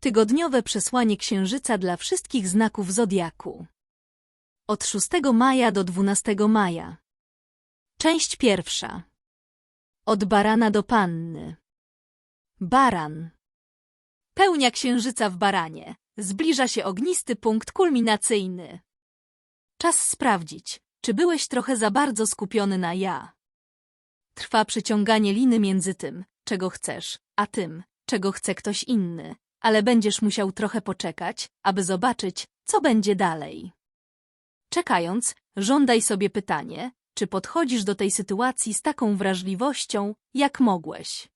Tygodniowe przesłanie księżyca dla wszystkich znaków zodiaku. Od 6 maja do 12 maja. Część pierwsza. Od barana do panny. Baran. Pełnia księżyca w baranie. Zbliża się ognisty punkt kulminacyjny. Czas sprawdzić, czy byłeś trochę za bardzo skupiony na ja. Trwa przyciąganie liny między tym, czego chcesz, a tym, czego chce ktoś inny, ale będziesz musiał trochę poczekać, aby zobaczyć, co będzie dalej. Czekając, żądaj sobie pytanie, czy podchodzisz do tej sytuacji z taką wrażliwością, jak mogłeś.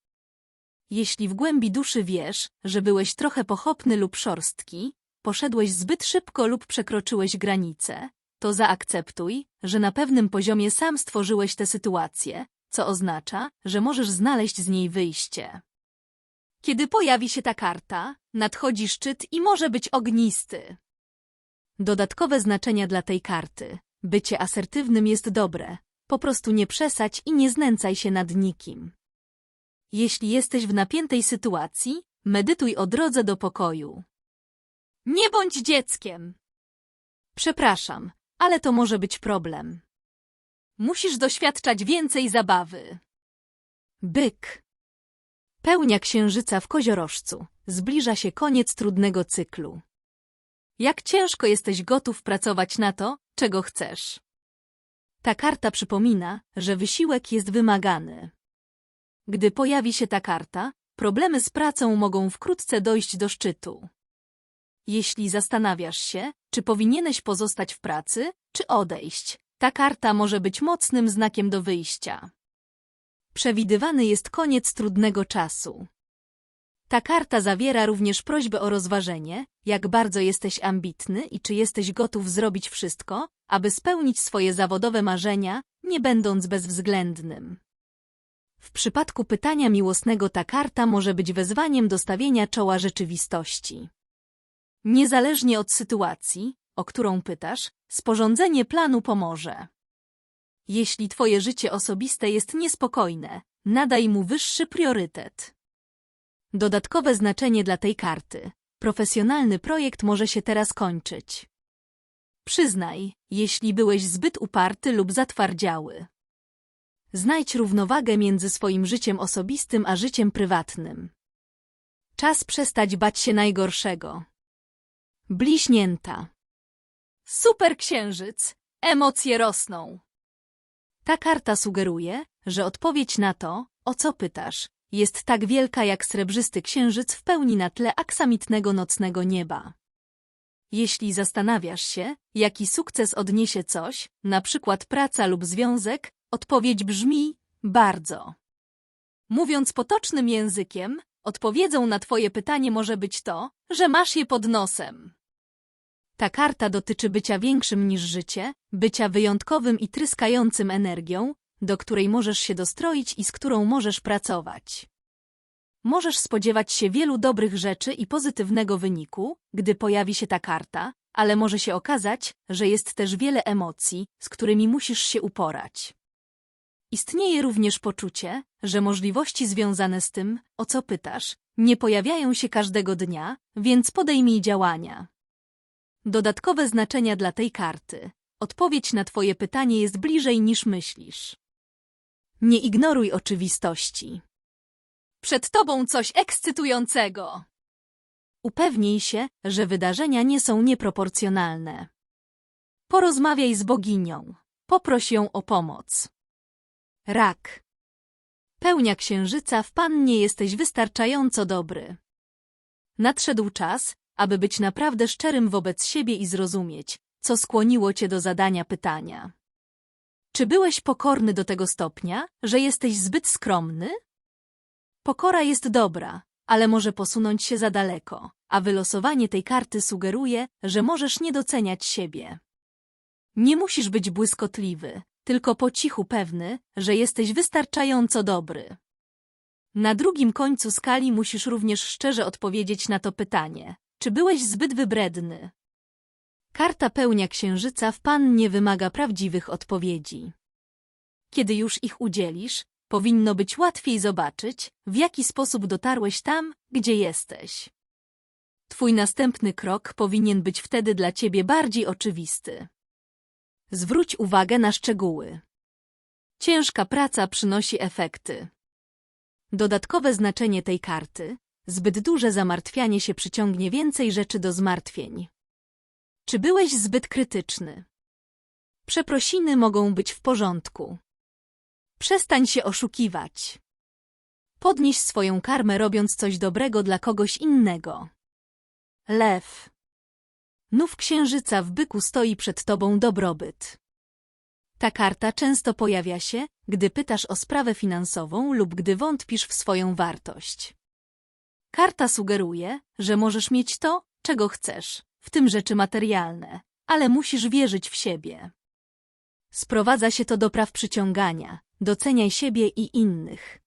Jeśli w głębi duszy wiesz, że byłeś trochę pochopny lub szorstki, poszedłeś zbyt szybko lub przekroczyłeś granicę, to zaakceptuj, że na pewnym poziomie sam stworzyłeś tę sytuację, co oznacza, że możesz znaleźć z niej wyjście. Kiedy pojawi się ta karta, nadchodzi szczyt i może być ognisty. Dodatkowe znaczenia dla tej karty. Bycie asertywnym jest dobre. Po prostu nie przesadź i nie znęcaj się nad nikim. Jeśli jesteś w napiętej sytuacji, medytuj o drodze do pokoju. Nie bądź dzieckiem! Przepraszam, ale to może być problem. Musisz doświadczać więcej zabawy. Byk. Pełnia księżyca w koziorożcu. Zbliża się koniec trudnego cyklu. Jak ciężko jesteś gotów pracować na to, czego chcesz. Ta karta przypomina, że wysiłek jest wymagany. Gdy pojawi się ta karta, problemy z pracą mogą wkrótce dojść do szczytu. Jeśli zastanawiasz się, czy powinieneś pozostać w pracy, czy odejść, ta karta może być mocnym znakiem do wyjścia. Przewidywany jest koniec trudnego czasu. Ta karta zawiera również prośbę o rozważenie, jak bardzo jesteś ambitny i czy jesteś gotów zrobić wszystko, aby spełnić swoje zawodowe marzenia, nie będąc bezwzględnym. W przypadku pytania miłosnego ta karta może być wezwaniem do stawienia czoła rzeczywistości. Niezależnie od sytuacji, o którą pytasz, sporządzenie planu pomoże. Jeśli twoje życie osobiste jest niespokojne, nadaj mu wyższy priorytet. Dodatkowe znaczenie dla tej karty. Profesjonalny projekt może się teraz kończyć. Przyznaj, jeśli byłeś zbyt uparty lub zatwardziały. Znajdź równowagę między swoim życiem osobistym a życiem prywatnym. Czas przestać bać się najgorszego. Bliźnięta. Super księżyc. Emocje rosną. Ta karta sugeruje, że odpowiedź na to, o co pytasz, jest tak wielka jak srebrzysty księżyc w pełni na tle aksamitnego nocnego nieba. Jeśli zastanawiasz się, jaki sukces odniesie coś, na przykład praca lub związek, odpowiedź brzmi bardzo. Mówiąc potocznym językiem, odpowiedzią na twoje pytanie może być to, że masz je pod nosem. Ta karta dotyczy bycia większym niż życie, bycia wyjątkowym i tryskającym energią, do której możesz się dostroić i z którą możesz pracować. Możesz spodziewać się wielu dobrych rzeczy i pozytywnego wyniku, gdy pojawi się ta karta, ale może się okazać, że jest też wiele emocji, z którymi musisz się uporać. Istnieje również poczucie, że możliwości związane z tym, o co pytasz, nie pojawiają się każdego dnia, więc podejmij działania. Dodatkowe znaczenia dla tej karty. Odpowiedź na Twoje pytanie jest bliżej niż myślisz. Nie ignoruj oczywistości. Przed Tobą coś ekscytującego. Upewnij się, że wydarzenia nie są nieproporcjonalne. Porozmawiaj z boginią. Poproś ją o pomoc. Rak. Pełnia księżyca w pannie jesteś wystarczająco dobry. Nadszedł czas, aby być naprawdę szczerym wobec siebie i zrozumieć, co skłoniło cię do zadania pytania. Czy byłeś pokorny do tego stopnia, że jesteś zbyt skromny? Pokora jest dobra, ale może posunąć się za daleko, a wylosowanie tej karty sugeruje, że możesz nie doceniać siebie. Nie musisz być błyskotliwy, tylko po cichu pewny, że jesteś wystarczająco dobry. Na drugim końcu skali musisz również szczerze odpowiedzieć na to pytanie. Czy byłeś zbyt wybredny? Karta pełnia księżyca w pannie wymaga prawdziwych odpowiedzi. Kiedy już ich udzielisz, powinno być łatwiej zobaczyć, w jaki sposób dotarłeś tam, gdzie jesteś. Twój następny krok powinien być wtedy dla ciebie bardziej oczywisty. Zwróć uwagę na szczegóły. Ciężka praca przynosi efekty. Dodatkowe znaczenie tej karty zbyt duże zamartwianie się przyciągnie więcej rzeczy do zmartwień. Czy byłeś zbyt krytyczny? Przeprosiny mogą być w porządku. Przestań się oszukiwać. Podnieś swoją karmę robiąc coś dobrego dla kogoś innego. Lew. Nów księżyca w byku stoi przed tobą dobrobyt. Ta karta często pojawia się, gdy pytasz o sprawę finansową lub gdy wątpisz w swoją wartość. Karta sugeruje, że możesz mieć to, czego chcesz, w tym rzeczy materialne, ale musisz wierzyć w siebie. Sprowadza się to do praw przyciągania, doceniaj siebie i innych.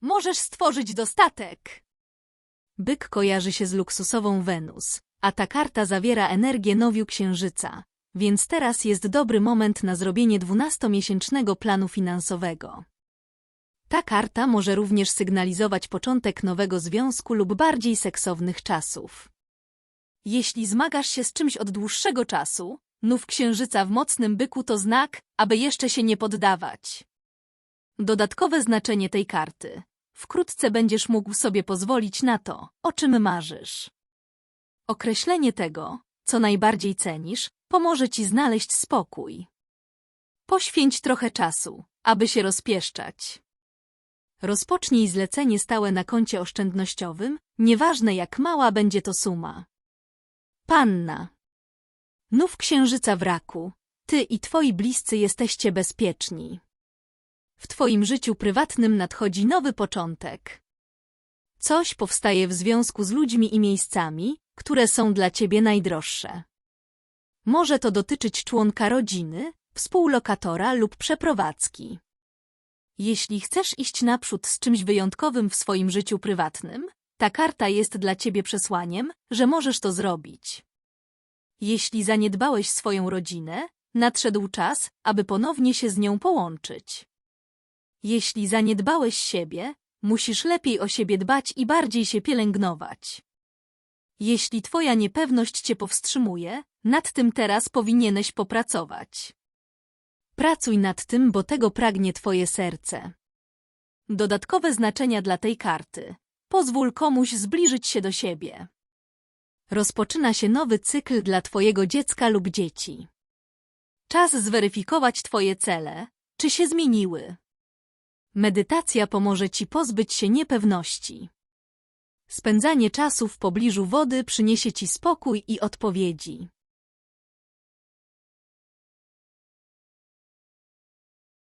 Możesz stworzyć dostatek. Byk kojarzy się z luksusową Wenus, a ta karta zawiera energię nowiu księżyca, więc teraz jest dobry moment na zrobienie dwunastomiesięcznego planu finansowego. Ta karta może również sygnalizować początek nowego związku lub bardziej seksownych czasów. Jeśli zmagasz się z czymś od dłuższego czasu, nów księżyca w mocnym byku to znak, aby jeszcze się nie poddawać. Dodatkowe znaczenie tej karty. Wkrótce będziesz mógł sobie pozwolić na to, o czym marzysz. Określenie tego, co najbardziej cenisz, pomoże ci znaleźć spokój. Poświęć trochę czasu, aby się rozpieszczać. Rozpocznij zlecenie stałe na koncie oszczędnościowym, nieważne jak mała będzie to suma. Panna. Nów księżyca w raku. Ty i twoi bliscy jesteście bezpieczni. W twoim życiu prywatnym nadchodzi nowy początek. Coś powstaje w związku z ludźmi i miejscami, które są dla ciebie najdroższe. Może to dotyczyć członka rodziny, współlokatora lub przeprowadzki. Jeśli chcesz iść naprzód z czymś wyjątkowym w swoim życiu prywatnym, ta karta jest dla ciebie przesłaniem, że możesz to zrobić. Jeśli zaniedbałeś swoją rodzinę, nadszedł czas, aby ponownie się z nią połączyć. Jeśli zaniedbałeś siebie, musisz lepiej o siebie dbać i bardziej się pielęgnować. Jeśli twoja niepewność cię powstrzymuje, nad tym teraz powinieneś popracować. Pracuj nad tym, bo tego pragnie twoje serce. Dodatkowe znaczenia dla tej karty. Pozwól komuś zbliżyć się do siebie. Rozpoczyna się nowy cykl dla twojego dziecka lub dzieci. Czas zweryfikować twoje cele, czy się zmieniły. Medytacja pomoże ci pozbyć się niepewności. Spędzanie czasu w pobliżu wody przyniesie ci spokój i odpowiedzi.